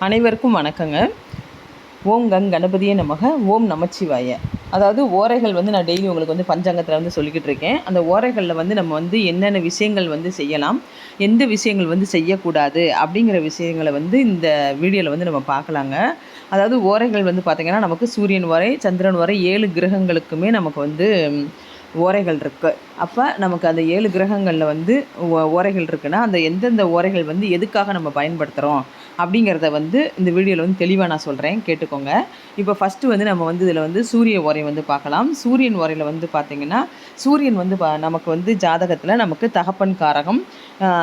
அனைவருக்கும் வணக்கங்க. ஓம் கங் கணபதியே நமக. ஓம் நமச்சிவாய. அதாவது ஓரைகள் வந்து நான் டெய்லி உங்களுக்கு வந்து பஞ்சாங்கத்தில் வந்து சொல்லிக்கிட்டு இருக்கேன். அந்த ஓரைகளில் வந்து நம்ம வந்து என்னென்ன விஷயங்கள் வந்து செய்யலாம் எந்த விஷயங்கள் வந்து செய்யக்கூடாது அப்படிங்கிற விஷயங்களை வந்து இந்த வீடியோவில் வந்து நம்ம பார்க்கலாங்க. அதாவது ஓரைகள் வந்து பார்த்திங்கன்னா நமக்கு சூரியன் வரை சந்திரன் வரை ஏழு கிரகங்களுக்குமே நமக்கு வந்து ஓரைகள் இருக்குது அப்போ நமக்கு அந்த ஏழு கிரகங்களில் வந்து ஓ- ஓரைகள் இருக்குன்னா அந்த எந்தெந்த ஓரைகள் வந்து எதுக்காக நம்ம பயன்படுத்துகிறோம் அப்படிங்கிறத வந்து இந்த வீடியோவில் வந்து தெளிவாக நான் சொல்கிறேன் கேட்டுக்கோங்க. இப்போ ஃபஸ்ட்டு வந்து நம்ம வந்து இதில் வந்து சூரிய உரை வந்து பார்க்கலாம். சூரியன் உரையில் வந்து பார்த்திங்கன்னா சூரியன் வந்து நமக்கு வந்து ஜாதகத்தில் நமக்கு தகப்பன் காரகம்.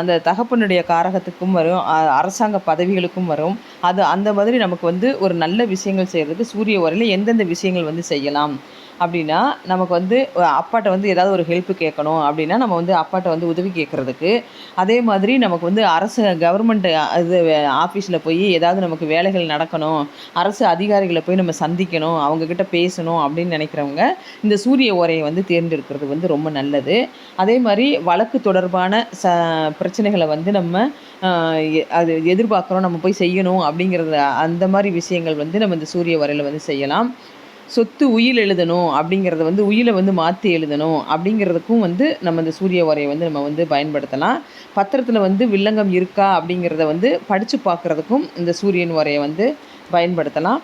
அந்த தகப்பனுடைய காரகத்துக்கும் வரும். அரசாங்க பதவிகளுக்கும் வரும். அது அந்த மாதிரி நமக்கு வந்து ஒரு நல்ல விஷயங்கள் செய்கிறதுக்கு சூரிய உரையில் எந்தெந்த விஷயங்கள் வந்து செய்யலாம். அப்படின்னா நமக்கு வந்து அப்பாட்ட வந்து ஏதாவது ஒரு ஹெல்ப் கேட்கணும் அப்படின்னா நம்ம வந்து அப்பாட்ட வந்து உதவி கேட்குறதுக்கு. அதே மாதிரி நமக்கு வந்து அரசு கவர்மெண்ட் இது ஆஃபீஸில் போய் ஏதாவது நமக்கு வேலைகள் நடக்கணும் அரசு அதிகாரிகளை போய் நம்ம சந்திக்கணும் அவங்கக்கிட்ட பேசணும் அப்படின்னு நினைக்கிறவங்க இந்த சூரிய உரையை வந்து தேர்ந்தெடுக்கிறது வந்து ரொம்ப நல்லது. அதே மாதிரி வழக்கு தொடர்பான ச பிரச்சனைகளை வந்து நம்ம அது எதிர்பார்க்குறோம் நம்ம போய் செய்யணும் அப்படிங்கிறது அந்த மாதிரி விஷயங்கள் வந்து நம்ம இந்த சூரிய வரையில் வந்து செய்யலாம். சொத்து உயில் எழுதணும் அப்படிங்கிறத வந்து உயிலை வந்து மாற்றி எழுதணும் அப்படிங்கிறதுக்கும் வந்து நம்ம இந்த சூரிய உரையை வந்து நம்ம வந்து பயன்படுத்தலாம். பத்திரத்தில் வந்து வில்லங்கம் இருக்கா அப்படிங்கிறத வந்து படித்து பார்க்குறதுக்கும் இந்த சூரியன் உரையை வந்து பயன்படுத்தலாம்.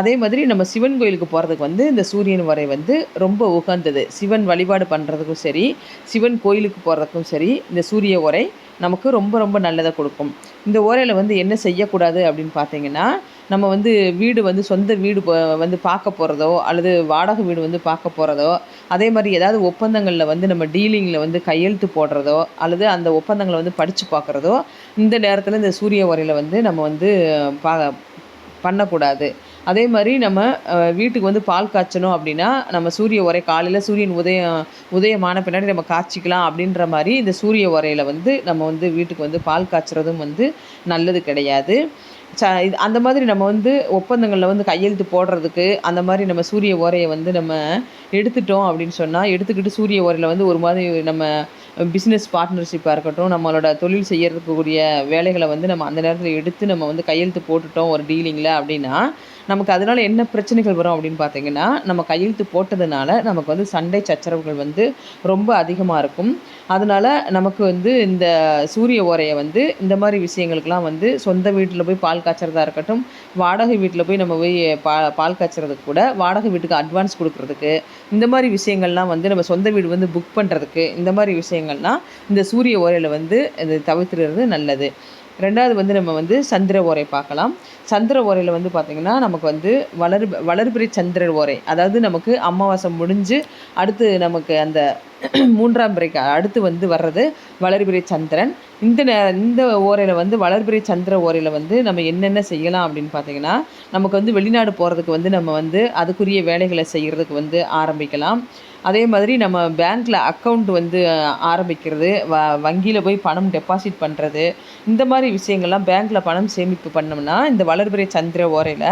அதே மாதிரி நம்ம சிவன் கோயிலுக்கு போகிறதுக்கு வந்து இந்த சூரியன் வரை வந்து ரொம்ப உகந்தது. சிவன் வழிபாடு பண்ணுறதுக்கும் சரி சிவன் கோயிலுக்கு போகிறதுக்கும் சரி இந்த சூரிய உரை நமக்கு ரொம்ப ரொம்ப நல்லதை கொடுக்கும். இந்த உரையில் வந்து என்ன செய்யக்கூடாது அப்படின்னு பார்த்தீங்கன்னா நம்ம வந்து வீடு வந்து சொந்த வீடு வந்து பார்க்க போகிறதோ அல்லது வாடகை வீடு வந்து பார்க்க போகிறதோ அதே மாதிரி ஏதாவது ஒப்பந்தங்களில் வந்து நம்ம டீலிங்கில் வந்து கையெழுத்து போடுறதோ அல்லது அந்த ஒப்பந்தங்களை வந்து படித்து பார்க்குறதோ இந்த நேரத்தில் இந்த சூரிய உரையில் வந்து நம்ம வந்து பா பண்ணக்கூடாது. அதே மாதிரி நம்ம வீட்டுக்கு வந்து பால் காய்ச்சணும் அப்படின்னா நம்ம சூரிய உரை காலையில் சூரியன் உதயம் உதயமான பின்னாடி நம்ம காய்ச்சிக்கலாம் அப்படின்ற மாதிரி இந்த சூரிய உரையில் வந்து நம்ம வந்து வீட்டுக்கு வந்து பால் காய்ச்சறதும் வந்து நல்லது கிடையாது. ச இது அந்த மாதிரி நம்ம வந்து ஒப்பந்தங்களில் வந்து கையெழுத்து போடுறதுக்கு அந்த மாதிரி நம்ம சூரிய ஓரையை வந்து நம்ம எடுத்துட்டோம் அப்படின்னு சொன்னால் எடுத்துக்கிட்டு சூரிய ஓரையில் வந்து ஒரு மாதிரி நம்ம பிஸ்னஸ் பார்ட்னர்ஷிப்பாக இருக்கட்டும் நம்மளோட தொழில் செய்யறதுக்குரிய வேலைகளை வந்து நம்ம அந்த நேரத்தில் எடுத்து நம்ம வந்து கையெழுத்து போட்டுட்டோம் ஒரு டீலிங்கில் அப்படின்னா நமக்கு அதனால் என்ன பிரச்சனைகள் வரும் அப்படின்னு பார்த்தீங்கன்னா நம்ம கையெழுத்து போட்டதுனால நமக்கு வந்து சண்டை சச்சரவுகள் வந்து ரொம்ப அதிகமாக இருக்கும். அதனால் நமக்கு வந்து இந்த சூரிய ஓரையை வந்து இந்த மாதிரி விஷயங்களுக்கெல்லாம் வந்து சொந்த வீட்டில் போய் பால் காய்ச்சறதா இருக்கட்டும் வாடகை வீட்டில் போய் நம்ம போய் பா பால் காய்ச்சறதுக்கு கூட வாடகை வீட்டுக்கு அட்வான்ஸ் கொடுக்குறதுக்கு இந்த மாதிரி விஷயங்கள்லாம் வந்து நம்ம சொந்த வீடு வந்து புக் பண்ணுறதுக்கு இந்த மாதிரி விஷயங்கள்லாம் இந்த சூரிய ஓரையில் வந்து இது தவிர்த்துறது நல்லது. ரெண்டாவது வந்து நம்ம வந்து சந்திர ஓரை பார்க்கலாம். சந்திர ஓரையில் வந்து பார்த்திங்கன்னா நமக்கு வந்து வளர் வளர்பிறை சந்திர ஓரை அதாவது நமக்கு அமாவாசை முடிஞ்சு அடுத்து நமக்கு அந்த மூன்றாம் பிறைக்கு அடுத்து வந்து வர்றது வளர்பிறை சந்திரன். இந்த நே இந்த ஓரையில் வந்து வளர்பிறை சந்திர ஓரையில் வந்து நம்ம என்னென்ன செய்யலாம் அப்படின்னு பார்த்தீங்கன்னா நமக்கு வந்து வெளிநாடு போகிறதுக்கு வந்து நம்ம வந்து அதுக்குரிய வேலைகளை செய்கிறதுக்கு வந்து ஆரம்பிக்கலாம். அதே மாதிரி நம்ம பேங்க்கில் அக்கௌண்ட் வந்து ஆரம்பிக்கிறது வ வங்கியில் போய் பணம் டெபாசிட் பண்ணுறது இந்த மாதிரி விஷயங்கள்லாம் பேங்க்கில் பணம் சேமிப்பு பண்ணோம்னா இந்த வளர்பிறை சந்திர ஓரையில்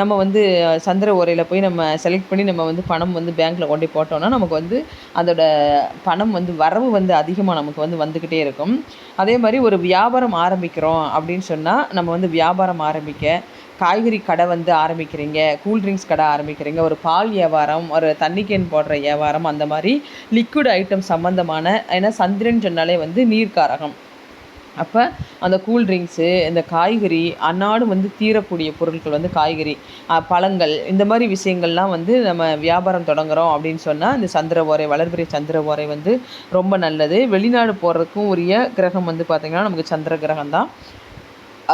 நம்ம வந்து சந்திர ஓரையில் போய் நம்ம செலக்ட் பண்ணி நம்ம வந்து பணம் வந்து பேங்க்கில் கொண்டு போட்டோம்னா நமக்கு வந்து அதோட பணம் வந்து வரவு வந்து அதிகமாக நமக்கு வந்து வந்துக்கிட்டே இருக்கும். அதே மாதிரி ஒரு வியாபாரம் ஆரம்பிக்கிறோம் அப்படின்னு சொன்னால் நம்ம வந்து வியாபாரம் ஆரம்பிக்க காய்கறி கடை வந்து ஆரம்பிக்கிறீங்க கூல்ட்ரிங்க்ஸ் கடை ஆரம்பிக்கிறீங்க ஒரு பால் வியாபாரம் ஒரு தண்ணி கேன் போடுற வியாபாரம் அந்த மாதிரி லிக்விட் ஐட்டம் சம்மந்தமான ஏன்னா சந்திரன் சொன்னாலே வந்து நீர்க்காரகம். அப்போ அந்த கூல்ட்ரிங்க்ஸு இந்த காய்கறி அன்னாடும் வந்து தீரக்கூடிய பொருட்கள் வந்து காய்கறி பழங்கள் இந்த மாதிரி விஷயங்கள்லாம் வந்து நம்ம வியாபாரம் தொடங்குறோம் அப்படின்னு சொன்னால் இந்த சந்திர ஓரை வளர்பிறை சந்திர ஓரை வந்து ரொம்ப நல்லது. வெளிநாடு போகிறதுக்கும் உரிய கிரகம் வந்து பார்த்திங்கன்னா நமக்கு சந்திர கிரகம் தான்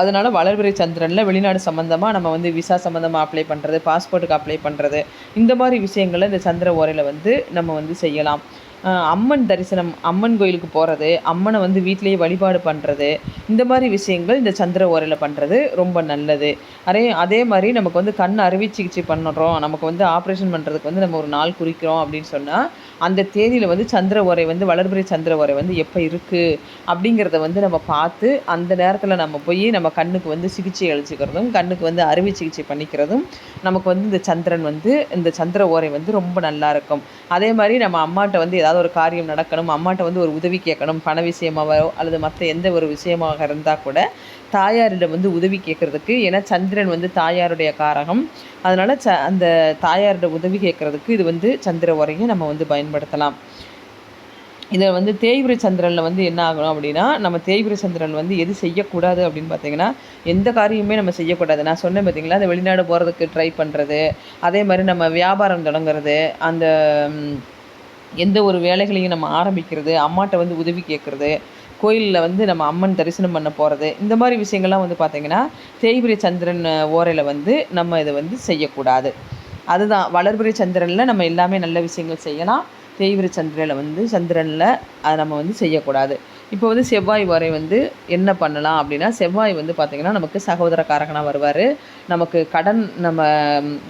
அதனால் வளர்பிறை சந்திரனில் வெளிநாடு சம்மந்தமாக நம்ம வந்து விசா சம்மந்தமாக அப்ளை பண்ணுறது பாஸ்போர்ட்டுக்கு அப்ளை பண்ணுறது இந்த மாதிரி விஷயங்களை இந்த சந்திர ஓரையில் வந்து நம்ம வந்து செய்யலாம். அம்மன் தரிசனம் அம்மன் கோயிலுக்கு போகிறது அம்மனை வந்து வீட்டிலேயே வழிபாடு பண்ணுறது இந்த மாதிரி விஷயங்கள் இந்த சந்திர ஓரையில் பண்ணுறது ரொம்ப நல்லது. அதே அதே மாதிரி நமக்கு வந்து கண் அறுவை சிகிச்சை பண்ணுறோம் நமக்கு வந்து ஆப்ரேஷன் பண்ணுறதுக்கு வந்து நம்ம ஒரு நாள் குறிக்கிறோம் அப்படின்னு சொன்னால் அந்த தேதியில் வந்து சந்திர உரை வந்து வளர்பிறை சந்திர உரை வந்து எப்போ இருக்குது அப்படிங்கிறத வந்து நம்ம பார்த்து அந்த நேரத்தில் நம்ம போய் நம்ம கண்ணுக்கு வந்து சிகிச்சை அளிச்சுக்கிறதும் கண்ணுக்கு வந்து அறுவை சிகிச்சை பண்ணிக்கிறதும் நமக்கு வந்து இந்த சந்திரன் வந்து இந்த சந்திர ஓரை வந்து ரொம்ப நல்லா இருக்கும். அதே மாதிரி நம்ம அம்மாட்ட வந்து ஏதாவது ஒரு காரியம் நடக்கணும் அம்மாட்ட வந்து ஒரு உதவி கேட்கணும் பண விஷயமாவோ அல்லது மற்ற எந்த ஒரு விஷயமாக இருந்தால் கூட தாயாரிடம் வந்து உதவி கேட்குறதுக்கு ஏன்னா சந்திரன் வந்து தாயாருடைய காரகம். அதனால் ச அந்த தாயாரிடம் உதவி கேட்குறதுக்கு இது வந்து சந்திர உரையை நம்ம வந்து பயன்படுத்தலாம். இதில் வந்து தேய்பிரை சந்திரனில் வந்து என்ன ஆகணும் அப்படின்னா நம்ம தேய்பிரை சந்திரன் வந்து எது செய்யக்கூடாது அப்படின்னு பார்த்தீங்கன்னா எந்த காரியமே நம்ம செய்யக்கூடாது. நான் சொன்னேன் பார்த்தீங்களா அந்த வெளிநாடு போகிறதுக்கு ட்ரை பண்ணுறது அதே மாதிரி நம்ம வியாபாரம் தொடங்குறது அந்த எந்த ஒரு வேலைகளையும் நம்ம ஆரம்பிக்கிறது அம்மாட்ட வந்து உதவி கேட்குறது கோயிலில் வந்து நம்ம அம்மன் தரிசனம் பண்ண போகிறது இந்த மாதிரி விஷயங்கள்லாம் வந்து பார்த்திங்கன்னா தேய்பிரி சந்திரன் ஓரையில் வந்து நம்ம இதை வந்து செய்யக்கூடாது. அதுதான் வளர்புரி சந்திரனில் நம்ம எல்லாமே நல்ல விஷயங்கள் செய்யலாம் தேய்பிரி சந்திரனில் வந்து சந்திரனில் அதை நம்ம வந்து செய்யக்கூடாது. இப்போ வந்து செவ்வாய் வரை வந்து என்ன பண்ணலாம் அப்படின்னா செவ்வாய் வந்து பார்த்திங்கன்னா நமக்கு சகோதரக்காரகனாக வருவார். நமக்கு கடன் நம்ம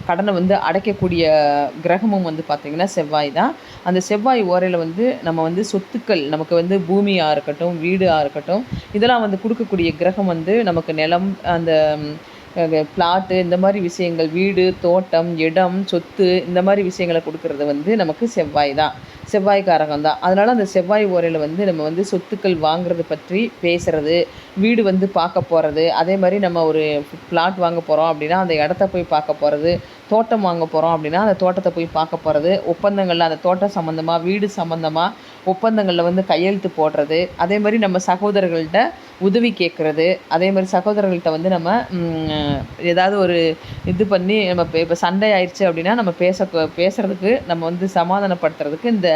கடனை வந்து அடைக்கக்கூடிய கிரகமும் வந்து பார்த்திங்கன்னா செவ்வாய் தான். அந்த செவ்வாய் ஓரையில் வந்து நம்ம வந்து சொத்துக்கள் நமக்கு வந்து பூமியாக இருக்கட்டும் வீடாக இருக்கட்டும் இதெல்லாம் வந்து கொடுக்கக்கூடிய கிரகம் வந்து நமக்கு நிலம் அந்த பிளாட்டு இந்த மாதிரி விஷயங்கள் வீடு தோட்டம் இடம் சொத்து இந்த மாதிரி விஷயங்களை கொடுக்கறது வந்து நமக்கு செவ்வாய் தான். செவ்வாய்க்காரகம் தான் அதனால் அந்த செவ்வாய் ஓரையில் வந்து நம்ம வந்து சொத்துக்கள் வாங்குறது பற்றி பேசுகிறது வீடு வந்து பார்க்க போகிறது அதே மாதிரி நம்ம ஒரு பிளாட் வாங்க போகிறோம் அப்படின்னா அந்த இடத்த போய் பார்க்க போகிறது தோட்டம் வாங்க போகிறோம் அப்படின்னா அந்த தோட்டத்தை போய் பார்க்க போகிறது ஒப்பந்தங்களில் அந்த தோட்டம் சம்மந்தமாக வீடு சம்மந்தமாக ஒப்பந்தங்களில் வந்து கையெழுத்து போடுறது அதே மாதிரி நம்ம சகோதரர்கள்ட்ட உதவி கேட்குறது அதே மாதிரி சகோதரர்கள்ட்ட வந்து நம்ம ஏதாவது ஒரு இது பண்ணி நம்ம இப்போ இப்போ சண்டை ஆயிடுச்சு அப்படின்னா நம்ம பேச பேசுகிறதுக்கு நம்ம வந்து சமாதானப்படுத்துறதுக்கு இந்த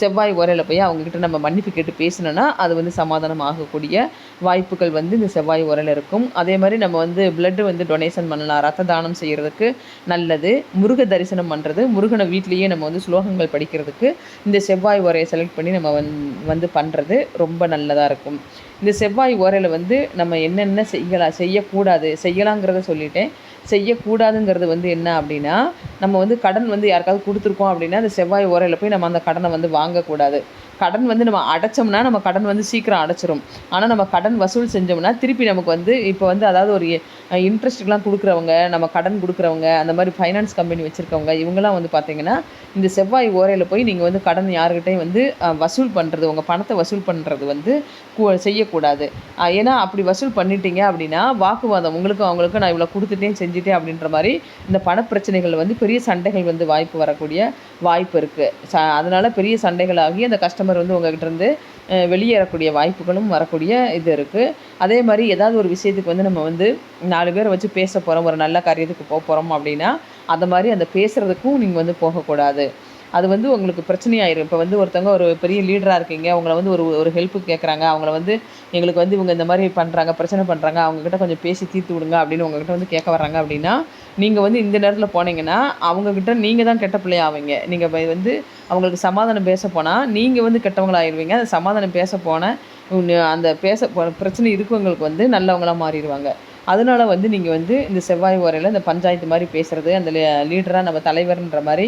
செவ்வாய் உரையில் போய் அவங்கக்கிட்ட நம்ம மன்னிப்பு கேட்டு பேசினோன்னா அது வந்து சமாதானம் ஆகக்கூடிய வாய்ப்புகள் வந்து இந்த செவ்வாய் உரையில் இருக்கும். அதே மாதிரி நம்ம வந்து பிளட்டு வந்து டொனேஷன் பண்ணலாம். ரத்த தானம் செய்கிறதுக்கு நல்லது. முருக தரிசனம் பண்ணுறது முருகனை வீட்லேயே நம்ம வந்து ஸ்லோகங்கள் படிக்கிறதுக்கு இந்த செவ்வாய் உரையை செலக்ட் பண்ணி நம்ம வந் வந்து பண்ணுறது ரொம்ப நல்லதாக இருக்கும். இந்த செவ்வாய் ஓரையில் வந்து நம்ம என்னென்ன செய்யலாம் செய்யக்கூடாது செய்யலாங்கிறத சொல்லிட்டேன். செய்யக்கூடாதுங்கிறது வந்து என்ன அப்படின்னா நம்ம வந்து கடன் வந்து யாருக்காவது கொடுத்துருக்கோம் அப்படின்னா அந்த செவ்வாய் ஓரையில் போய் நம்ம அந்த கடனை வந்து வாங்கக்கூடாது. கடன் வந்து நம்ம அடைச்சோம்னா நம்ம கடன் வந்து சீக்கிரம் அடைச்சிரும். ஆனால் நம்ம கடன் வசூல் செஞ்சோம்னா திருப்பி நமக்கு வந்து இப்போ வந்து அதாவது ஒரு இன்ட்ரெஸ்ட்டுக்கெலாம் கொடுக்குறவங்க நம்ம கடன் கொடுக்குறவங்க அந்த மாதிரி ஃபைனான்ஸ் கம்பெனி வச்சுருக்கவங்க இவங்கெல்லாம் வந்து பார்த்தீங்கன்னா இந்த செவ்வாய் ஓரையில் போய் நீங்கள் வந்து கடன் யாருக்கிட்டையும் வந்து வசூல் பண்ணுறது உங்கள் பணத்தை வசூல் பண்ணுறது வந்து செய்யக்கூடாது. ஏன்னா அப்படி வசூல் பண்ணிட்டீங்க அப்படின்னா வாக்குவாதம் உங்களுக்கும் அவங்களுக்கும் நான் இவ்வளோ கொடுத்துட்டேன் செஞ்சுட்டேன் அப்படின்ற மாதிரி இந்த பணப்பிரச்சனைகள் வந்து பெரிய சண்டைகள் வந்து வாய்ப்பு வரக்கூடிய வாய்ப்பு இருக்குது ச அதனால் பெரிய சண்டைகளாகி அந்த கஸ்டமர் வந்து உங்ககிட்டருந்து வெளியேறக்கூடிய வாய்ப்புகளும் வரக்கூடிய இது இருக்குது அதே மாதிரி ஏதாவது ஒரு விஷயத்துக்கு வந்து நம்ம வந்து நாலு பேரை வச்சு பேச போகிறோம் ஒரு நல்ல காரியத்துக்கு போக போகிறோம் அப்படின்னா அந்த மாதிரி அந்த பேசுகிறதுக்கும் நீங்கள் வந்து போகக்கூடாது. அது வந்து உங்களுக்கு பிரச்சனையாயிரும். இப்போ வந்து ஒருத்தவங்க ஒரு பெரிய லீடராக இருக்கீங்க அவங்கள வந்து ஒரு ஒரு ஹெல்ப்பு கேட்குறாங்க அவங்கள வந்து எங்களுக்கு வந்து இவங்க இந்த மாதிரி பண்ணுறாங்க பிரச்சனை பண்ணுறாங்க அவங்கக்கிட்ட கொஞ்சம் பேசி தீர்த்து விடுங்க அப்படின்னு உங்ககிட்ட வந்து கேட்க வர்றாங்க அப்படின்னா நீங்கள் வந்து இந்த நேரத்தில் போனீங்கன்னா அவங்கக்கிட்ட நீங்கள் தான் கெட்ட பிள்ளை ஆவீங்க. நீங்கள் வந்து அவங்களுக்கு சமாதானம் பேச போனால் நீங்கள் வந்து கெட்டவங்களாயிருவீங்க. அந்த சமாதானம் பேச போன அந்த பேச பிரச்சனை இருக்கவங்களுக்கு வந்து நல்லவங்களாக மாறிடுவாங்க அதனால வந்து நீங்கள் வந்து இந்த செவ்வாய் உரையில் இந்த பஞ்சாயத்து மாதிரி பேசுகிறது அந்த லீடராக நம்ம தலைவர்ன்ற மாதிரி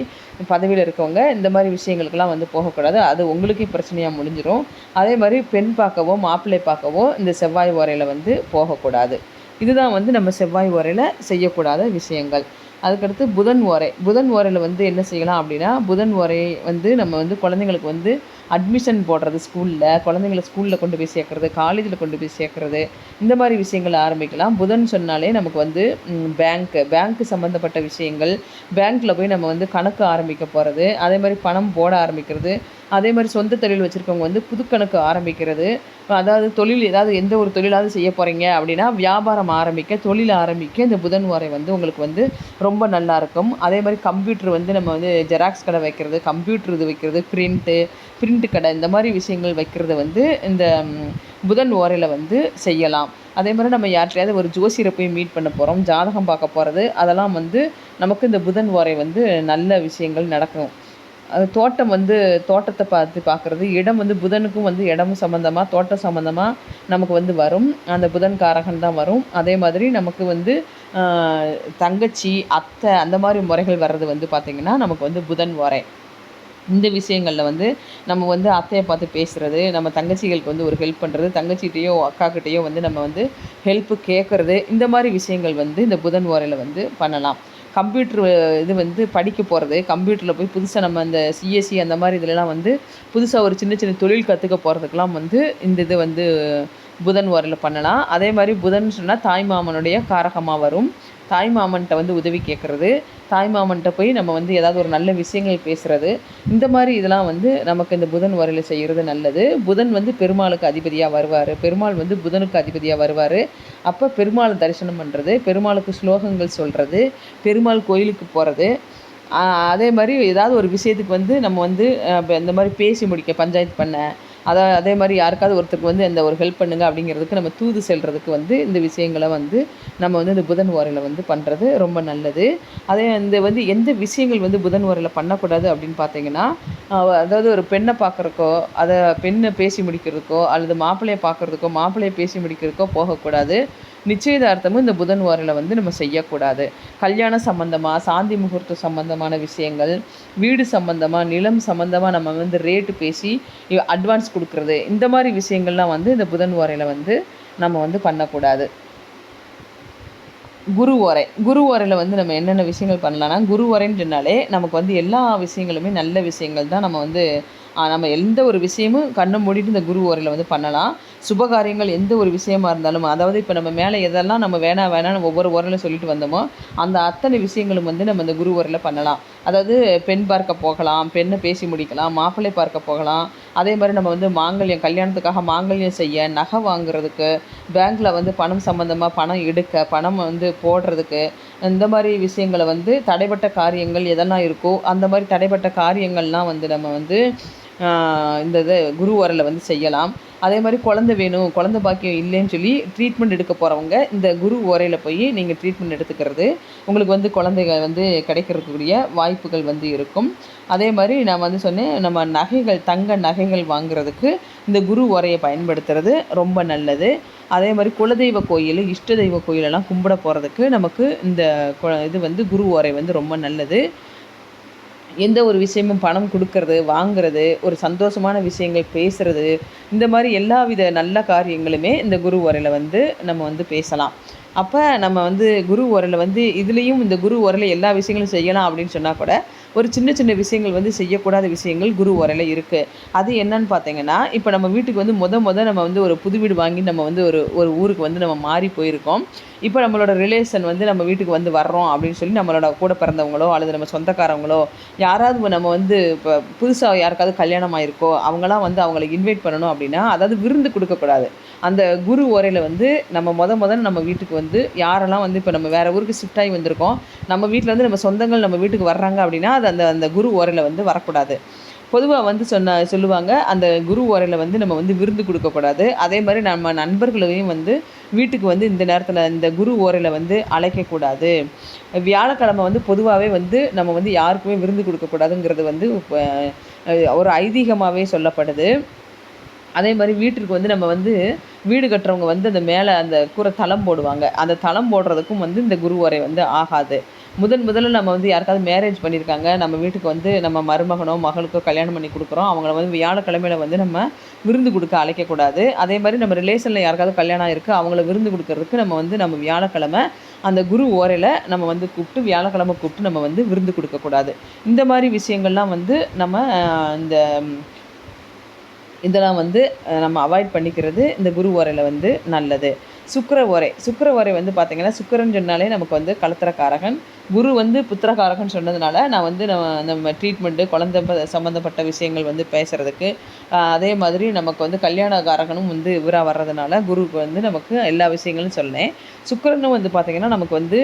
பதவியில் இருக்கவங்க இந்த மாதிரி விஷயங்களுக்கெல்லாம் வந்து போகக்கூடாது. அது உங்களுக்கே பிரச்சனையாக முடிஞ்சிடும் அதே மாதிரி பெண் பார்க்கவோ மாப்பிள்ளை பார்க்கவோ இந்த செவ்வாய் உரையில் வந்து போகக்கூடாது. இதுதான் வந்து நம்ம செவ்வாய் ஓரையில் செய்யக்கூடாத விஷயங்கள். அதுக்கடுத்து புதன் ஓரை. புதன் ஓரையில் வந்து என்ன செய்யலாம் அப்படின்னா புதன் ஓரை வந்து நம்ம வந்து குழந்தைங்களுக்கு வந்து அட்மிஷன் போடுறது ஸ்கூலில் குழந்தைங்கள ஸ்கூலில் கொண்டு போய் சேர்க்குறது காலேஜில் கொண்டு போய் சேர்க்குறது இந்த மாதிரி விஷயங்கள் ஆரம்பிக்கலாம். புதன் சொன்னாலே நமக்கு வந்து பேங்க்கு பேங்க்கு சம்மந்தப்பட்ட விஷயங்கள் பேங்க்கில் போய் நம்ம வந்து கணக்கு ஆரம்பிக்க போகிறது அதே மாதிரி பணம் போட ஆரம்பிக்கிறது அதே மாதிரி சொந்த தொழில் வச்சுருக்கவங்க வந்து புது கணக்கு ஆரம்பிக்கிறது அதாவது தொழில் ஏதாவது எந்த ஒரு தொழிலாவது செய்ய போகிறீங்க அப்படின்னா வியாபாரம் ஆரம்பிக்க தொழில் ஆரம்பிக்க இந்த புதன் வாரை வந்து உங்களுக்கு வந்து ரொம்ப நல்லா இருக்கும். அதே மாதிரி கம்ப்யூட்டர் வந்து நம்ம வந்து ஜெராக்ஸ் கடை வைக்கிறது கம்ப்யூட்டர் இது வைக்கிறது பிரிண்ட்டு பிரிண்ட் கடை இந்த மாதிரி விஷயங்கள் வைக்கிறது வந்து இந்த புதன் ஓரையில் வந்து செய்யலாம். அதே மாதிரி நம்ம யார்கிட்டையாவது ஒரு ஜோசியரை போய் மீட் பண்ண போகிறோம் ஜாதகம் பார்க்க போகிறது அதெல்லாம் வந்து நமக்கு இந்த புதன் ஓரை வந்து நல்ல விஷயங்கள் நடக்கும். அது தோட்டம் வந்து தோட்டத்தை பார்த்து பார்க்குறது இடம் வந்து புதனுக்கும் வந்து இடமும் சம்மந்தமாக தோட்டம் சம்மந்தமாக நமக்கு வந்து வரும். அந்த புதன் காரகன் தான் வரும். அதே மாதிரி நமக்கு வந்து தங்கச்சி அத்தை அந்த மாதிரி முறைகள் வர்றது வந்து பார்த்திங்கன்னா நமக்கு வந்து புதன் ஓரை. இந்த விஷயங்களில் வந்து நம்ம வந்து அத்தையை பார்த்து பேசுகிறது நம்ம தங்கச்சிகளுக்கு வந்து ஒரு ஹெல்ப் பண்ணுறது தங்கச்சிகிட்டையோ அக்காக்கிட்டேயோ வந்து நம்ம வந்து ஹெல்ப்பு கேட்குறது இந்த மாதிரி விஷயங்கள் வந்து இந்த புதன் ஓரையில் வந்து பண்ணலாம். கம்ப்யூட்ரு இது வந்து படிக்க போகிறது கம்ப்யூட்டரில் போய் புதுசாக நம்ம அந்த சிஎஸ்சி அந்த மாதிரி இதுலலாம் வந்து புதுசாக ஒரு சின்ன சின்ன தொழில் கற்றுக்க போகிறதுக்கெலாம் வந்து இந்த இது வந்து புதன் ஓரையில் பண்ணலாம். அதே மாதிரி புதன் சொன்னால் தாய் மாமனுடைய காரகமாக வரும். தாய் மாமன்கிட்ட வந்து உதவி கேட்குறது தாய் மாமன்கிட்ட போய் நம்ம வந்து ஏதாவது ஒரு நல்ல விஷயங்கள் பேசுகிறது இந்த மாதிரி இதெல்லாம் வந்து நமக்கு இந்த புதன் வரையில் செய்கிறது நல்லது. புதன் வந்து பெருமாளுக்கு அதிபதியாக வருவார். பெருமாள் வந்து புதனுக்கு அதிபதியாக வருவார். அப்போ பெருமாள் தரிசனம் பண்ணுறது பெருமாளுக்கு ஸ்லோகங்கள் சொல்கிறது பெருமாள் கோயிலுக்கு போகிறது அதே மாதிரி ஏதாவது ஒரு விஷயத்துக்கு வந்து நம்ம வந்து இந்த மாதிரி பேசி முடிக்க பஞ்சாயத்து பண்ண அதை அதே மாதிரி யாருக்காவது ஒருத்தருக்கு வந்து இந்த ஒரு ஹெல்ப் பண்ணுங்க அப்படிங்கிறதுக்கு நம்ம தூது செல்றதுக்கு வந்து இந்த விஷயங்களை வந்து நம்ம வந்து இந்த புதன் ஓரையில் வந்து பண்ணுறது ரொம்ப நல்லது. அதே இந்த வந்து எந்த விஷயங்கள் வந்து புதன் ஓரையில் பண்ணக்கூடாது அப்படின்னு பார்த்தீங்கன்னா அதாவது ஒரு பெண்ணை பார்க்குறக்கோ அதை பெண்ணை பேசி முடிக்கிறதுக்கோ அல்லது மாப்பிள்ளையை பார்க்குறதுக்கோ மாப்பிள்ளையை பேசி முடிக்கிறதுக்கோ போகக்கூடாது. நிச்சயதார்த்தமும் இந்த புதன் வாரில் வந்து நம்ம செய்யக்கூடாது. கல்யாணம் சம்மந்தமாக சாந்தி முகூர்த்தம் சம்மந்தமான விஷயங்கள் வீடு சம்மந்தமாக நிலம் சம்மந்தமாக நம்ம வந்து ரேட்டு பேசி அட்வான்ஸ் கொடுக்குறது இந்த மாதிரி விஷயங்கள்லாம் வந்து இந்த புதன் ஓரையில் வந்து நம்ம வந்து பண்ணக்கூடாது. குரு உரை குரு உரையில் வந்து நம்ம என்னென்ன விஷயங்கள் பண்ணலாம்னா குரு உரைன்றனாலே நமக்கு வந்து எல்லா விஷயங்களுமே நல்ல விஷயங்கள் தான் நம்ம வந்து நம்ம எந்த ஒரு விஷயமும் கண்ணை மூடிட்டு இந்த குரு உரையில் வந்து பண்ணலாம். சுபகாரியங்கள் எந்த ஒரு விஷயமா இருந்தாலும் அதாவது இப்போ நம்ம மேலே எதெல்லாம் நம்ம வேணாம் வேணாம்னு ஒவ்வொரு உரையில் சொல்லிட்டு வந்தோமோ அந்த அத்தனை விஷயங்களும் வந்து நம்ம இந்த குரு உரையில் பண்ணலாம். அதாவது பெண் பார்க்க போகலாம் பெண்ணை பேசி முடிக்கலாம் மாப்பிள்ளை பார்க்க போகலாம். அதே மாதிரி நம்ம வந்து மாங்கல்யம் கல்யாணத்துக்காக மாங்கல்யம் செய்ய நகை வாங்குறதுக்கு பேங்க்கில் வந்து பணம் சம்மந்தமாக பணம் எடுக்க பணம் வந்து போடுறதுக்கு இந்த மாதிரி விஷயங்களை வந்து தடைப்பட்ட காரியங்கள் எதெல்லாம் இருக்கோ அந்த மாதிரி தடைப்பட்ட காரியங்கள்லாம் வந்து நம்ம வந்து இந்த இதை குரு ஓரையில் வந்து செய்யலாம். அதே மாதிரி குழந்த வேணும் குழந்த பாக்கியம் இல்லைன்னு சொல்லி ட்ரீட்மெண்ட் எடுக்க போகிறவங்க இந்த குரு ஓரையில் போய் நீங்கள் ட்ரீட்மெண்ட் எடுத்துக்கிறது உங்களுக்கு வந்து குழந்தைகள் வந்து கிடைக்கிறதுக்குரிய வாய்ப்புகள் வந்து இருக்கும். அதே மாதிரி நான் வந்து சொன்னேன் நம்ம நகைகள் தங்க நகைகள் வாங்குறதுக்கு இந்த குரு ஓரையை பயன்படுத்துறது ரொம்ப நல்லது. அதே மாதிரி குலதெய்வ கோயில் இஷ்ட தெய்வ கோயிலெல்லாம் கும்பிட போகிறதுக்கு நமக்கு இந்த இது வந்து குரு ஓரை வந்து ரொம்ப நல்லது. எந்த ஒரு விஷயமும் பணம் கொடுக்கறது வாங்கிறது ஒரு சந்தோஷமான விஷயங்கள் பேசுகிறது இந்த மாதிரி எல்லா வித நல்ல காரியங்களுமே இந்த குரு உரையில் வந்து நம்ம வந்து பேசலாம். அப்போ நம்ம வந்து குரு உரையில் வந்து இதுலேயும் இந்த குரு உரையில் எல்லா விஷயங்களும் செய்யலாம் அப்படின்னு சொன்னால் கூட ஒரு சின்ன சின்ன விஷயங்கள் வந்து செய்யக்கூடாத விஷயங்கள் குரு உரையில் இருக்குது அது என்னன்னு பார்த்தீங்கன்னா இப்போ நம்ம வீட்டுக்கு வந்து முத முத நம்ம வந்து ஒரு புது வீடு வாங்கி நம்ம வந்து ஒரு ஒரு ஊருக்கு வந்து நம்ம மாறி போயிருக்கோம். இப்போ நம்மளோட ரிலேஷன் வந்து நம்ம வீட்டுக்கு வந்து வர்றோம் அப்படின்னு சொல்லி நம்மளோட கூட பிறந்தவங்களோ அல்லது நம்ம சொந்தக்காரவங்களோ யாராவது நம்ம வந்து இப்போ புதுசாக யாருக்காவது கல்யாணம் ஆயிருக்கோ அவங்களாம் வந்து அவங்கள இன்வைட் பண்ணணும் அப்படின்னா அதாவது விருந்து கொடுக்கக்கூடாது அந்த குரு ஓரையில் வந்து நம்ம முத முதல்ல நம்ம வீட்டுக்கு வந்து யாரெல்லாம் வந்து இப்போ நம்ம வேறு ஊருக்கு ஷிஃப்ட் ஆகி வந்திருக்கோம் நம்ம வீட்டில் வந்து நம்ம சொந்தங்கள் நம்ம வீட்டுக்கு வர்றாங்க அப்படின்னா அது அந்த அந்த குரு ஓரையில் வந்து வரக்கூடாது. பொதுவாக வந்து சொன்ன சொல்லுவாங்க அந்த குரு உரையில் வந்து நம்ம வந்து விருந்து கொடுக்கக்கூடாது. அதே மாதிரி நம்ம நண்பர்களையும் வந்து வீட்டுக்கு வந்து இந்த நேரத்தில் இந்த குரு ஓரையில் வந்து அழைக்கக்கூடாது. வியாழக்கிழமை வந்து பொதுவாகவே வந்து நம்ம வந்து யாருக்குமே விருந்து கொடுக்கக்கூடாதுங்கிறது வந்து ஒரு ஐதீகமாகவே சொல்லப்படுது. அதே மாதிரி வீட்டிற்கு வந்து நம்ம வந்து வீடு கட்டுறவங்க வந்து அந்த மேலே அந்த கூரை தளம் போடுவாங்க. அந்த தளம் போடுறதுக்கும் வந்து இந்த குரு ஓரை வந்து ஆகாது. முதன் முதல்ல நம்ம வந்து யாருக்காவது மேரேஜ் பண்ணியிருக்காங்க நம்ம வீட்டுக்கு வந்து நம்ம மருமகனோ மகளுக்கோ கல்யாணம் பண்ணி கொடுக்குறோம் அவங்கள வந்து வியாழக்கிழமையில வந்து நம்ம விருந்து கொடுக்க அழைக்கக்கூடாது. அதே மாதிரி நம்ம ரிலேஷனில் யாருக்காவது கல்யாணம் இருக்குது அவங்கள விருந்து கொடுக்கறதுக்கு நம்ம வந்து நம்ம வியாழக்கிழமை அந்த குரு ஓரையில் நம்ம வந்து கூப்பிட்டு வியாழக்கிழமை கூப்பிட்டு நம்ம வந்து விருந்து கொடுக்கக்கூடாது. இந்த மாதிரி விஷயங்கள்லாம் வந்து நம்ம இந்த இதெல்லாம் வந்து நம்ம அவாய்ட் பண்ணிக்கிறது இந்த குரு ஓரையில் வந்து நல்லது. சுக்கர உரை சுக்கர உரை வந்து பார்த்திங்கன்னா சுக்கரன் சொன்னாலே நமக்கு வந்து கலத்திரக்காரகன். குரு வந்து புத்திரகாரகன் சொன்னதுனால நான் வந்து நம்ம நம்ம ட்ரீட்மெண்ட்டு குழந்த சம்மந்தப்பட்ட விஷயங்கள் வந்து பேசுகிறதுக்கு அதே மாதிரி நமக்கு வந்து கல்யாணக்காரகனும் வந்து இவராக வர்றதுனால குருவுக்கு வந்து நமக்கு எல்லா விஷயங்களும் சொன்னேன் சுக்கரனும் வந்து பார்த்திங்கன்னா நமக்கு வந்து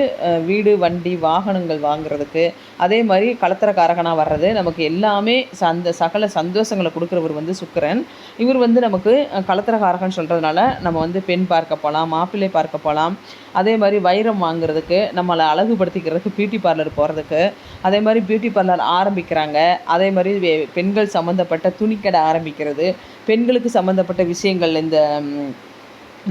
வீடு வண்டி வாகனங்கள் வாங்குறதுக்கு அதே மாதிரி கலத்திரக்காரகனாக வர்றது நமக்கு எல்லாமே சந்த சகல சந்தோஷங்களை கொடுக்குறவர் வந்து சுக்கரன். இவர் வந்து நமக்கு கலத்திரக்காரகன் சொல்கிறதுனால நம்ம வந்து பெண் பார்க்க போகலாம் மாப்பிள்ளை பார்க்க போகலாம் அதே மாதிரி வைரம் வாங்குறதுக்கு நம்மளை அழகுபடுத்திக்கிறதுக்கு பியூட்டி பார்லர் போகிறதுக்கு அதே மாதிரி பியூட்டி பார்லர் ஆரம்பிக்கிறாங்க. அதே மாதிரி பெண்கள் சம்மந்தப்பட்ட துணிக்கடை ஆரம்பிக்கிறது. பெண்களுக்கு சம்மந்தப்பட்ட விஷயங்கள் இந்த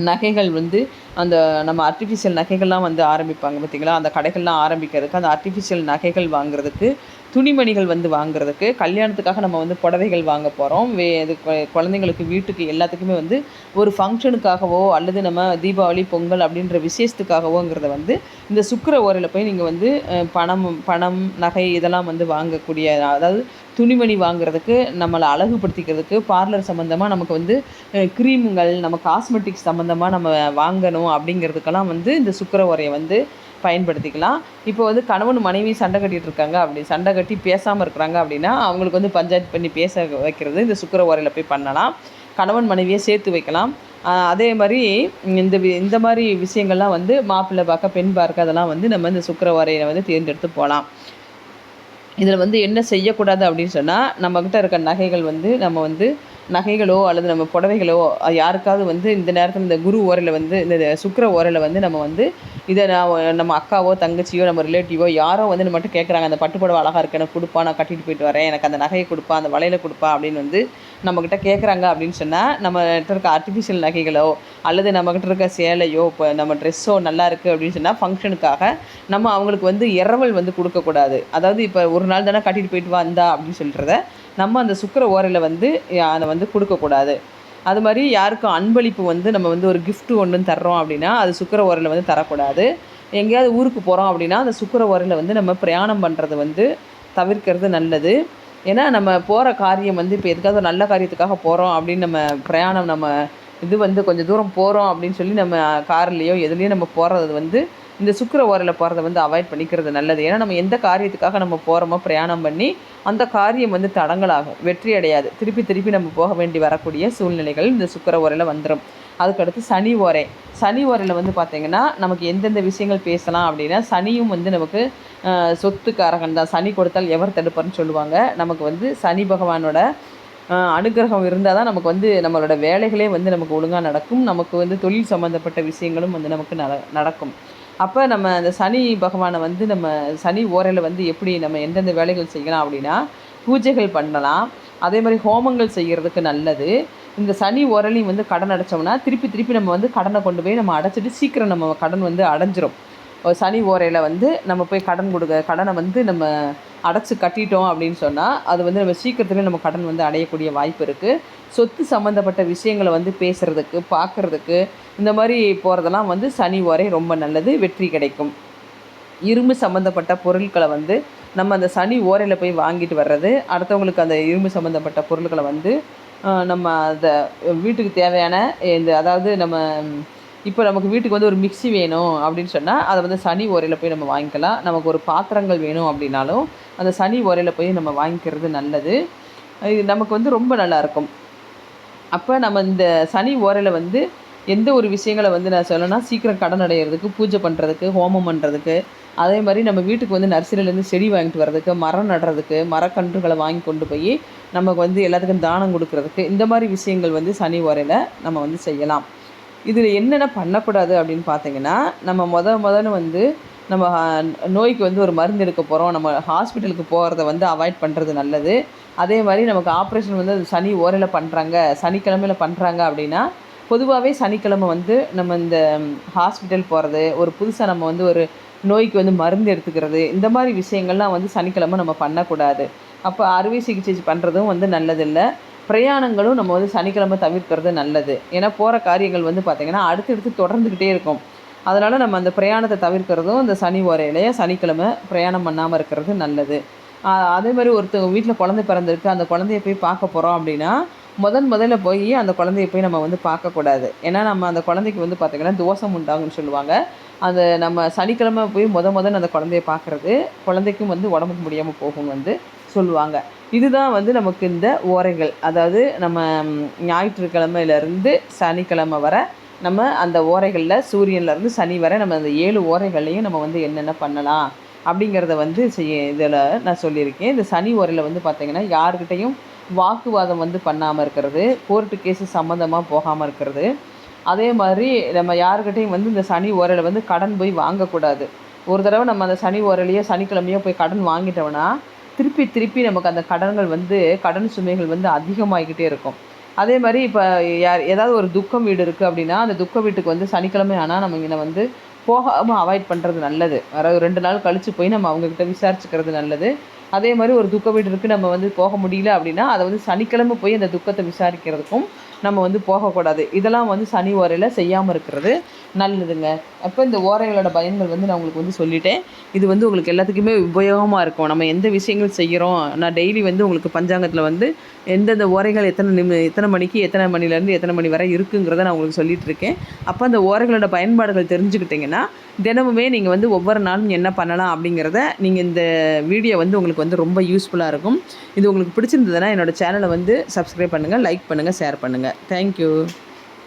நகைகள் வந்து அந்த நம்ம ஆர்டிஃபிஷியல் நகைகள்லாம் வந்து ஆரம்பிப்பாங்க பார்த்தீங்களா? அந்த கடைகள்லாம் ஆரம்பிக்கிறதுக்கு அந்த ஆர்டிஃபிஷியல் நகைகள் வாங்குறதுக்கு துணிமணிகள் வந்து வாங்குறதுக்கு கல்யாணத்துக்காக நம்ம வந்து புடவைகள் வாங்க போகிறோம் வே இது குழந்தைங்களுக்கு வீட்டுக்கு எல்லாத்துக்குமே வந்து ஒரு ஃபங்க்ஷனுக்காகவோ அல்லது நம்ம தீபாவளி பொங்கல் அப்படின்ற விசேஷத்துக்காகவோங்கிறத வந்து இந்த சுக்கிர ஓரையில் போய் நீங்கள் வந்து பணம் பணம் நகை இதெல்லாம் வந்து வாங்கக்கூடிய அதாவது துணிமணி வாங்குறதுக்கு நம்மளை அழகுபடுத்திக்கிறதுக்கு பார்லர் சம்மந்தமாக நமக்கு வந்து க்ரீமுங்கள் நம்ம காஸ்மெட்டிக்ஸ் சம்மந்தமாக நம்ம வாங்கணும் அப்படிங்கிறதுக்கெல்லாம் வந்து இந்த சுக்கிர உரையை வந்து பயன்படுத்திக்கலாம். இப்போ வந்து கணவன் மனைவி சண்டை கட்டிட்டு இருக்காங்க அப்படி சண்டை கட்டி பேசாமல் இருக்கிறாங்க அப்படின்னா அவங்களுக்கு வந்து பஞ்சாயத்து பண்ணி பேச வைக்கிறது இந்த சுக்கிர உரையில் போய் பண்ணலாம். கணவன் மனைவியை சேர்த்து வைக்கலாம். அதே மாதிரி இந்த இந்த மாதிரி விஷயங்கள்லாம் வந்து மாப்பிள்ளை பார்க்க பெண் பார்க்க அதெல்லாம் வந்து நம்ம இந்த சுக்கிர உரையை வந்து தேர்ந்தெடுத்து போகலாம். இதில் வந்து என்ன செய்யக்கூடாது அப்படின்னு சொன்னால் நம்மக்கிட்ட இருக்க நகைகள் வந்து நம்ம வந்து நகைகளோ அல்லது நம்ம புடவைகளோ யாருக்காவது வந்து இந்த நேரத்தில் இந்த குரு ஓரையில் வந்து இந்த சுக்கிர ஓரையில் வந்து நம்ம வந்து இதை நான் நம்ம அக்காவோ தங்கச்சியோ நம்ம ரிலேட்டிவோ யாரோ வந்து நம்ம மட்டும் கேட்குறாங்க அந்த பட்டு புடவை அழகாக இருக்கு எனக்கு கொடுப்பா நான் கட்டிட்டு போயிட்டு வரேன் எனக்கு அந்த நகையை கொடுப்பா அந்த வலையில் கொடுப்பா அப்படின்னு வந்து நம்மக்கிட்ட கேட்குறாங்க அப்படின்னு சொன்னால் நம்மகிட்ட இருக்க ஆர்டிஃபிஷியல் நகைகளோ அல்லது நம்மக்கிட்ட இருக்க சேலையோ இப்போ நம்ம ட்ரெஸ்ஸோ நல்லா இருக்குது அப்படின்னு சொன்னால் ஃபங்க்ஷனுக்காக நம்ம அவங்களுக்கு வந்து இரவல் வந்து கொடுக்கக்கூடாது அதாவது இப்போ ஒரு நாள் தானே கட்டிட்டு போயிட்டு வந்தா அப்படின்னு சொல்கிறத நம்ம அந்த சுக்கிர ஓரையில் வந்து அதை வந்து கொடுக்கக்கூடாது அது மாதிரி யாருக்கும் அன்பளிப்பு வந்து நம்ம வந்து ஒரு கிஃப்ட்டு ஒன்று தர்றோம் அப்படின்னா அது சுக்கிர ஓரையில் வந்து தரக்கூடாது. எங்கேயாவது ஊருக்கு போகிறோம் அப்படின்னா அந்த சுக்கிர ஓரையில் வந்து நம்ம பிரயாணம் பண்ணுறது வந்து தவிர்க்கிறது நல்லது. ஏன்னா நம்ம போகிற காரியம் வந்து இப்போ எதுக்காவது ஒரு நல்ல காரியத்துக்காக போகிறோம் அப்படின்னு நம்ம பிரயாணம் நம்ம இது வந்து கொஞ்சம் தூரம் போகிறோம் அப்படின்னு சொல்லி நம்ம கார்லேயோ எதுலேயோ நம்ம போகிறது வந்து இந்த சுக்கர ஓரில் போகிறத வந்து அவாய்ட் பண்ணிக்கிறது நல்லது. ஏன்னா நம்ம எந்த காரியத்துக்காக நம்ம போகிறோமோ பிரயாணம் பண்ணி அந்த காரியம் வந்து தடங்கலாகும் வெற்றி அடையாது. திருப்பி திருப்பி நம்ம போக வேண்டி வரக்கூடிய சூழ்நிலைகள் இந்த சுக்கிர ஓரையில் வந்துடும் அதுக்கடுத்து சனி ஓரை சனி ஓரையில் வந்து பார்த்திங்கன்னா நமக்கு எந்தெந்த விஷயங்கள் பேசலாம் அப்படின்னா சனியும் வந்து நமக்கு சொத்துக்காரகன் தான். சனி கொடுத்தால் எவர் தடுப்பார்னு சொல்லுவாங்க. நமக்கு வந்து சனி பகவானோட அனுகிரகம் அனுக்கிரகம் இருந்தால் தான் நமக்கு வந்து நம்மளோட வேலைகளே வந்து நமக்கு ஒழுங்காக நடக்கும். நமக்கு வந்து தொழில் சம்மந்தப்பட்ட விஷயங்களும் வந்து நமக்கு நட நடக்கும். அப்போ நம்ம அந்த சனி பகவானை வந்து நம்ம சனி ஓரையில் வந்து எப்படி நம்ம எந்தெந்த வேலைகள் செய்யலாம் அப்படின்னா பூஜைகள் பண்ணலாம். அதே மாதிரி ஹோமங்கள் செய்கிறதுக்கு நல்லது. இந்த சனி ஓரலையும் வந்து கடன் அடைச்சோம்னா திருப்பி திருப்பி நம்ம வந்து கடனை கொண்டு போய் நம்ம அடைச்சிட்டு சீக்கிரம் நம்ம கடன் வந்து அடைஞ்சிரும். சனி ஓரையில் வந்து நம்ம போய் கடன் கொடுக்க கடனை வந்து நம்ம அடைச்சி கட்டிட்டோம் அப்படின்னு சொன்னால் அது வந்து நம்ம சீக்கிரத்துலேயே நம்ம கடன் வந்து அடையக்கூடிய வாய்ப்பு இருக்குது சொத்து சம்மந்தப்பட்ட விஷயங்களை வந்து பேசுகிறதுக்கு பார்க்குறதுக்கு இந்த மாதிரி போகிறதெல்லாம் வந்து சனி ஓரை ரொம்ப நல்லது வெற்றி கிடைக்கும். இரும்பு சம்மந்தப்பட்ட பொருட்களை வந்து நம்ம அந்த சனி ஓரையில் போய் வாங்கிட்டு வர்றது அடுத்தவங்களுக்கு அந்த இரும்பு சம்மந்தப்பட்ட பொருட்களை வந்து நம்ம அதை வீட்டுக்கு தேவையான இந்த அதாவது நம்ம இப்போ நமக்கு வீட்டுக்கு வந்து ஒரு மிக்ஸி வேணும் அப்படின்னு சொன்னால் அதை வந்து சனி ஓரையில் போய் நம்ம வாங்கிக்கலாம். நமக்கு ஒரு பாத்திரங்கள் வேணும் அப்படின்னாலும் அந்த சனி ஓரையில் போய் நம்ம வாங்கிக்கிறது நல்லது. இது நமக்கு வந்து ரொம்ப நல்லா இருக்கும். அப்போ நம்ம இந்த சனி ஓரையில் வந்து எந்த ஒரு விஷயங்களை வந்து நான் சொல்லணும்னா சீக்கிரம் கடன் அடைகிறதுக்கு பூஜை பண்ணுறதுக்கு ஹோமம் பண்ணுறதுக்கு அதே மாதிரி நம்ம வீட்டுக்கு வந்து நர்சரியிலேருந்து செடி வாங்கிட்டு வர்றதுக்கு மரம் நடுறதுக்கு மரக்கன்றுகளை வாங்கி கொண்டு போய் நமக்கு வந்து எல்லாத்துக்கும் தானம் கொடுக்கறதுக்கு இந்த மாதிரி விஷயங்கள் வந்து சனி ஓரையில் நம்ம வந்து செய்யலாம். இதில் என்னென்ன பண்ணக்கூடாது அப்படின்னு பார்த்தீங்கன்னா நம்ம முத முதல்ல வந்து நம்ம நோய்க்கு வந்து ஒரு மருந்து எடுக்க போகிறோம் நம்ம ஹாஸ்பிட்டலுக்கு போகிறத வந்து அவாய்ட் பண்ணுறது நல்லது. அதே மாதிரி நமக்கு ஆப்ரேஷன் வந்து அது சனி ஓரையில் பண்ணுறாங்க சனிக்கிழமையில் பண்ணுறாங்க அப்படின்னா பொதுவாகவே சனிக்கிழமை வந்து நம்ம இந்த ஹாஸ்பிட்டல் போகிறது ஒரு புதுசாக நம்ம வந்து ஒரு நோய்க்கு வந்து மருந்து எடுத்துக்கிறது இந்த மாதிரி விஷயங்கள்லாம் வந்து சனிக்கிழமை நம்ம பண்ணக்கூடாது. அப்போ அறுவை சிகிச்சை பண்ணுறதும் வந்து நல்லதில்லை. பிரயாணங்களும் நம்ம வந்து சனிக்கிழமை தவிர்க்கிறது நல்லது. ஏன்னா போகிற காரியங்கள் வந்து பார்த்திங்கன்னா அடுத்தடுத்து தொடர்ந்துக்கிட்டே இருக்கும். அதனால் நம்ம அந்த பிரயாணத்தை தவிர்க்கிறதும் இந்த சனி ஓரையிலேயே சனிக்கிழமை பிரயாணம் பண்ணாமல் இருக்கிறது நல்லது. அதே மாதிரி ஒருத்தவங்க வீட்டில் குழந்தை பிறந்திருக்கு. அந்த குழந்தைய போய் பார்க்க போகிறோம் அப்படின்னா முதன் முதல்ல போய் அந்த குழந்தைய போய் நம்ம வந்து பார்க்கக்கூடாது ஏன்னா நம்ம அந்த குழந்தைக்கு வந்து பார்த்திங்கன்னா தோஷம் உண்டாகும்னு சொல்லுவாங்க. அந்த நம்ம சனிக்கிழமை போய் முத முதல்ல அந்த குழந்தைய பார்க்குறது குழந்தைக்கும் வந்து உடம்புக்கு முடியாமல் போகும் வந்து சொல்லுவாங்க. இதுதான் வந்து நமக்கு இந்த ஓரைகள். அதாவது நம்ம ஞாயிற்றுக்கிழமையிலேருந்து சனிக்கிழமை வர நம்ம அந்த ஓரைகளில் சூரியன்லேருந்து சனி வரை நம்ம அந்த ஏழு ஓரைகள்லையும் நம்ம வந்து என்னென்ன பண்ணலாம் அப்படிங்கிறத வந்து செய்ய இதில் நான் சொல்லியிருக்கேன். இந்த சனி ஓரையில் வந்து பார்த்திங்கன்னா யாருக்கிட்டையும் வாக்குவாதம் வந்து பண்ணாமல் இருக்கிறது கோர்ட்டு கேஸு சம்மந்தமாக போகாமல் இருக்கிறது. அதே மாதிரி நம்ம யாருக்கிட்டையும் வந்து இந்த சனி ஓரையில் வந்து கடன் போய் வாங்கக்கூடாது. ஒரு தடவை நம்ம அந்த சனி ஓரையிலையோ சனிக்கிழமையோ போய் கடன் வாங்கிட்டோம்னா திருப்பி திருப்பி நமக்கு அந்த கடன்கள் வந்து கடன் சுமைகள் வந்து அதிகமாகிக்கிட்டே இருக்கும். அதே மாதிரி இப்போ யார் ஏதாவது ஒரு துக்கம் வீடு இருக்குது அப்படின்னா அந்த துக்க வீட்டுக்கு வந்து சனிக்கிழமை ஆனால் நம்ம இங்கே வந்து போகாமல் அவாய்ட் பண்ணுறது நல்லது. அதாவது ரெண்டு நாள் கழித்து போய் நம்ம அவங்கக்கிட்ட விசாரிச்சுக்கிறது நல்லது. அதே மாதிரி ஒரு துக்க வீட்டிற்கு நம்ம வந்து போக முடியல அப்படின்னா அதை வந்து சனிக்கிழமை போய் அந்த துக்கத்தை விசாரிக்கிறதுக்கும் நம்ம வந்து போகக்கூடாது. இதெல்லாம் வந்து சனி ஓரையில் செய்யாமல் இருக்கிறது நல்லதுங்க. அப்போ இந்த ஓரைகளோட பயன்கள் வந்து நான் உங்களுக்கு வந்து சொல்லிட்டேன். இது வந்து உங்களுக்கு எல்லாத்துக்குமே உபயோகமாக இருக்கும். நம்ம எந்த விஷயங்கள் செய்கிறோம் நான் டெய்லி வந்து உங்களுக்கு பஞ்சாங்கத்தில் வந்து எந்தெந்த ஓரைகள் எத்தனை நிமி எத்தனை மணிக்கு எத்தனை மணிலேருந்து எத்தனை மணி வரை இருக்குங்கிறத நான் உங்களுக்கு சொல்லிட்டு இருக்கேன். அப்போ அந்த ஓரைகளோட பயன்பாடுகள் தெரிஞ்சுக்கிட்டிங்கன்னா தினமுமே நீங்கள் வந்து ஒவ்வொரு நாளும் என்ன பண்ணலாம் அப்படிங்கிறத நீங்கள் இந்த வீடியோ வந்து உங்களுக்கு வந்து ரொம்ப யூஸ்ஃபுல்லாக இருக்கும். இது உங்களுக்கு பிடிச்சிருந்ததுன்னா என்னோடய சேனலை வந்து சப்ஸ்கிரைப் பண்ணுங்கள் லைக் பண்ணுங்கள் ஷேர் பண்ணுங்கள் தேங்க்யூ